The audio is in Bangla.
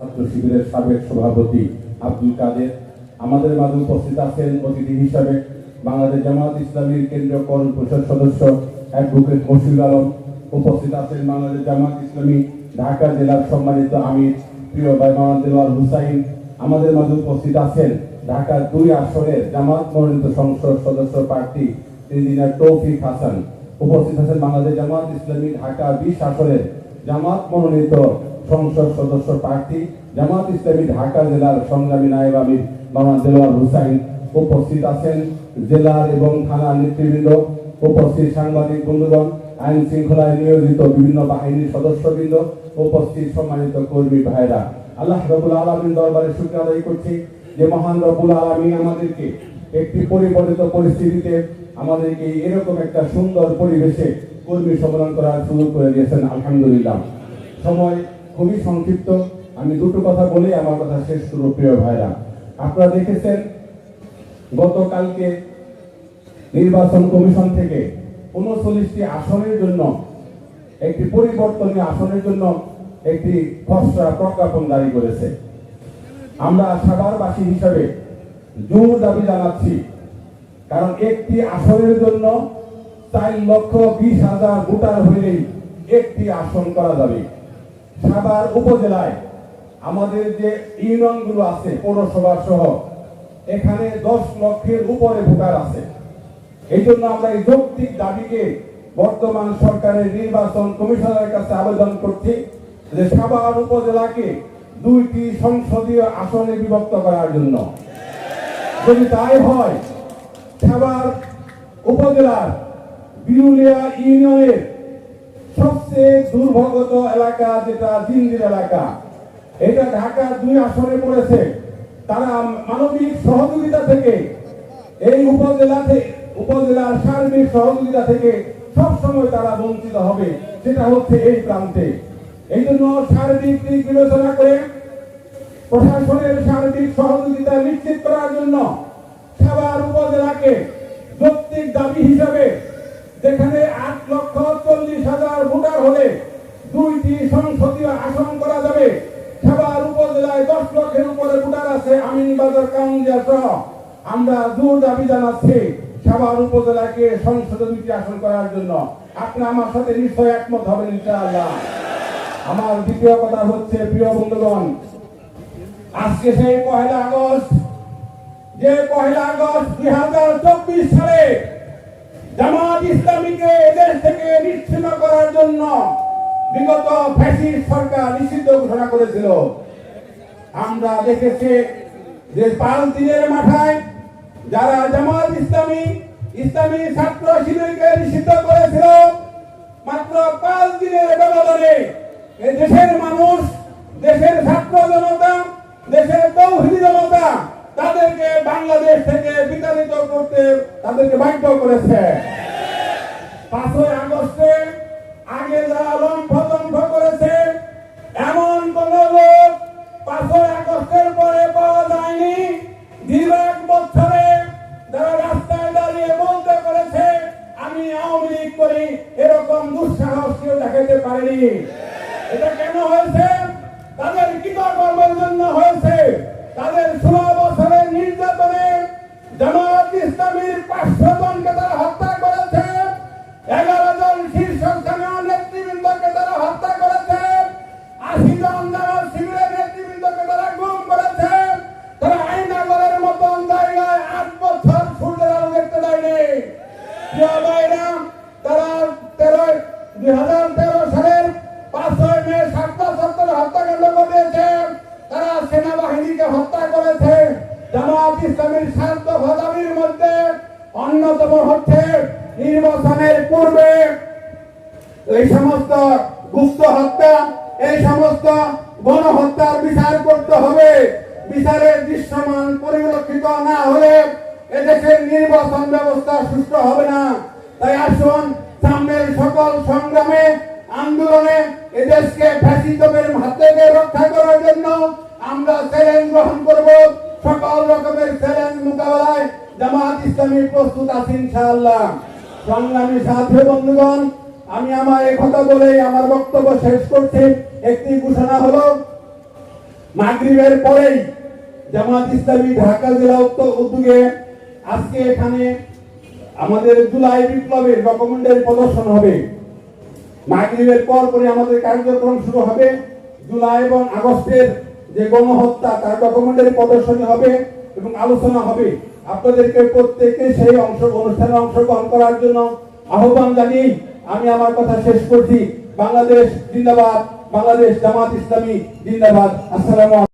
ছাত্র শিবিরের সাবেক সভাপতি আব্দুল কাদের। আমাদের মাঝে উপস্থিত আছেন অতিথি হিসাবে বাংলাদেশ জামাত ইসলামীর কেন্দ্রীয় কর্ম পরিষদ সদস্য অ্যাডভোকেট মশিউল আলম। উপস্থিত আছেন বাংলাদেশ জামাত ইসলামী ঢাকা জেলার সম্মানিত আমির, প্রিয় ভাই মোহাম্মদ দেওয়ার হুসাইন। আমাদের মাঝে উপস্থিত আছেন ঢাকা দুই আসনের জামাত মনোনীত সংসদ সদস্য প্রার্থী ইঞ্জিনিয়ার তৌফিক হাসান। উপস্থিত আছেন বাংলাদেশ জামাত ইসলামী ঢাকা বিশ আসনের জামাত মনোনীত সংসদ সদস্য প্রার্থী জামাত ইসলামী ঢাকা জেলার সংগ্রামী নায়েব আমির মোহাম্মদ দেলোয়ার হুসাইন উপস্থিত আছেন। জেলার এবং থানার নেতৃবৃন্দ, উপস্থিত সাংবাদিক বন্ধুগণ, আইন শৃঙ্খলায় নিয়োজিত বিভিন্ন বাহিনীর সদস্যবৃন্দ, উপস্থিত সম্মানিত কর্মী ভাইরা আল্লাহ রবুল আলমীর দরবারে শুক্র আদায় করছি যে মহান রবুল আলমী আমাদেরকে একটি পরিবর্তিত পরিস্থিতিতে আমাদেরকে এরকম একটা সুন্দর পরিবেশে কর্মী সম্মেলন করার সুযোগ করে দিয়েছেন। আলহামদুলিল্লাহ। সময় খুবই সংক্ষিপ্ত। আমি দুটো কথা বলে আমার কথা শেষ করব, প্রিয় ভাইরা। আপনারা দেখেছেন, গতকালকে নির্বাচন কমিশন থেকে উনচল্লিশটি আসনের জন্য, একটি পরিবর্তনীয় আসনের জন্য একটি খসড়া প্রজ্ঞাপন জারি করেছে। আমরা সাভারবাসী হিসাবে জোর দাবি জানাচ্ছি, কারণ একটি আসনের জন্য চার লক্ষ বিশ হাজার ভোটার হইলেই একটি আসন করা যাবে। সাভার উপজেলায় আমাদের যে ইউনিয়নগুলো আছে, পৌরসভা সহ, এখানে দশ লক্ষের উপরে ভোটার আছে। এই জন্য আমরা এই যৌক্তিক দাবিকে বর্তমান সরকারের নির্বাচন কমিশনের কাছে আবেদন করছি যে সাভার উপজেলাকে দুইটি সংসদীয় আসনে বিভক্ত করার জন্য। যদি তাই হয়, সাভার উপজেলার বিরুলিয়া ইউনিয়নের সবচেয়ে দুর্ভগত এলাকা যেটা জিন্দির এলাকা, এটা ঢাকা দুই আসনে পড়েছে। তারা মানবিক সহযোগিতা থেকে, এই উপজেলা থেকে উপজেলার সার্বিক সহযোগিতা থেকে সব সময় তারা বঞ্চিত হবে, সেটা হচ্ছে এই প্রান্তে। এই জন্য সার্বিক দিক বিবেচনা করে প্রশাসনের সার্বিক সহযোগিতা নিশ্চিত করার জন্য সাভার উপজেলাকে যৌক্তিক দাবি হিসাবে যেখানে আট লক্ষ চল্লিশ হাজার ভোটার হলে দুইটি সংসদীয় আসন করা যাবে সাভার উপজেলায় দশ লক্ষের উপরে ভোটার আছে আমিনবাজার কাউন্দিয়া সহ আমরা জোর দাবি জানাচ্ছি সাভার উপজেলাকে সংসদে দুইটি আসন করার জন্য। আপনি আমার সাথে নিশ্চয় একমত হবেন আমার দ্বিতীয় কথা হচ্ছে, প্রিয় বন্ধুগণ, আজকে সেই পহেলা আগস্ট, যে পহেলা আগস্ট দুই হাজার চব্বিশ সালে জামাত ইসলামীকে এদেশ থেকে নিশ্চিন্ন করার জন্য বিগত ফ্যাসিস্ট সরকার নিষিদ্ধ ঘোষণা করেছিল। আমরা দেখেছি যে পাঁচ দিনের মাথায় যারা জামাত ইসলামী ইসলামী ছাত্র শিবিরকে নিষিদ্ধ করেছিল, মাত্র পাঁচ দিনের ব্যবধানে এই দেশের মানুষ, দেশের ছাত্র জনতা, দেশের তৌহিদি জনতা তাদেরকে বাংলাদেশ থেকে বিতাড়িত করতে তাদেরকে বাধ্য করেছে। পাঁচই আগস্টে আগে যারা লম্ফ দুঃসাহস কেউ দেখাতে পারেনি। এটা কেন হয়েছে? তাদের কৃতকর্মের জন্য হয়েছে। তাদের ষোলো বছরের নির্যাতনে জামাত ইসলামীর পাঁচশো জনকে তারা হত্যা করেছে। এগারো জন শীর্ষস্থানীয় নেতৃবৃন্দকে তারা হত্যা করেছে। আশি জন জামাত শিবিরের নেতৃবৃন্দকে তারা গুম করেছে। তারা আইনাগরের মতন জায়গায় আট বছর সূর্যের আলো দেখতে দেয়নি প্রিয় ভাইরা, তারা তেরো দুই তেরো সালের পাঁচই মে সাতটা সত্তর হত্যাকাণ্ড ঘটিয়েছে। তারা সেনাবাহিনীকে হত্যা করেছে। জামাত ইসলামের শান্ত দাবির মধ্যে অন্যতম হচ্ছে নির্বাচনের পূর্বে। এই সমস্ত গুপ্ত হত্যা, এই সমস্ত গণহত্যার বিচার করতে হবে। বিচারের দৃশ্যমান পরিলক্ষিত না হলে এদেশের নির্বাচন ব্যবস্থা সুস্থ হবে না। তাই আসুন সকল সংগ্রামে, আন্দোলনে এদেশকে ফ্যাসিজমের হাত থেকে রক্ষা করার জন্য আমরা চ্যালেঞ্জ গ্রহণ করব। সকল রকমের চ্যালেঞ্জ মোকাবেলায় জামাত ইসলামী প্রস্তুত আছে ইনশাআল্লাহ। সংগ্রামী সাথী বন্ধুগণ, আমি আমার কথা বলে আমার বক্তব্য শেষ করছি। একটি ঘোষণা হলো, মাগরিবের পরেই জামাত ইসলামী ঢাকা জেলা উত্তর উদ্যোগে আজকে এখানে আমাদের জুলাই বিপ্লবের ডকুমেন্টের প্রদর্শন হবে। মাগরিবের পর পরে আমাদের কার্যক্রম শুরু হবে। জুলাই এবং আগস্টের যে গণহত্যা, তার ডকুমেন্টারি প্রদর্শনী হবে এবং আলোচনা হবে। আপনাদেরকে প্রত্যেককে সেই অংশ, অনুষ্ঠানে অংশগ্রহণ করার জন্য আহ্বান জানিয়ে আমি আমার কথা শেষ করছি। বাংলাদেশ জিন্দাবাদ, বাংলাদেশ জামাত ইসলামী জিন্দাবাদ। আসসালামু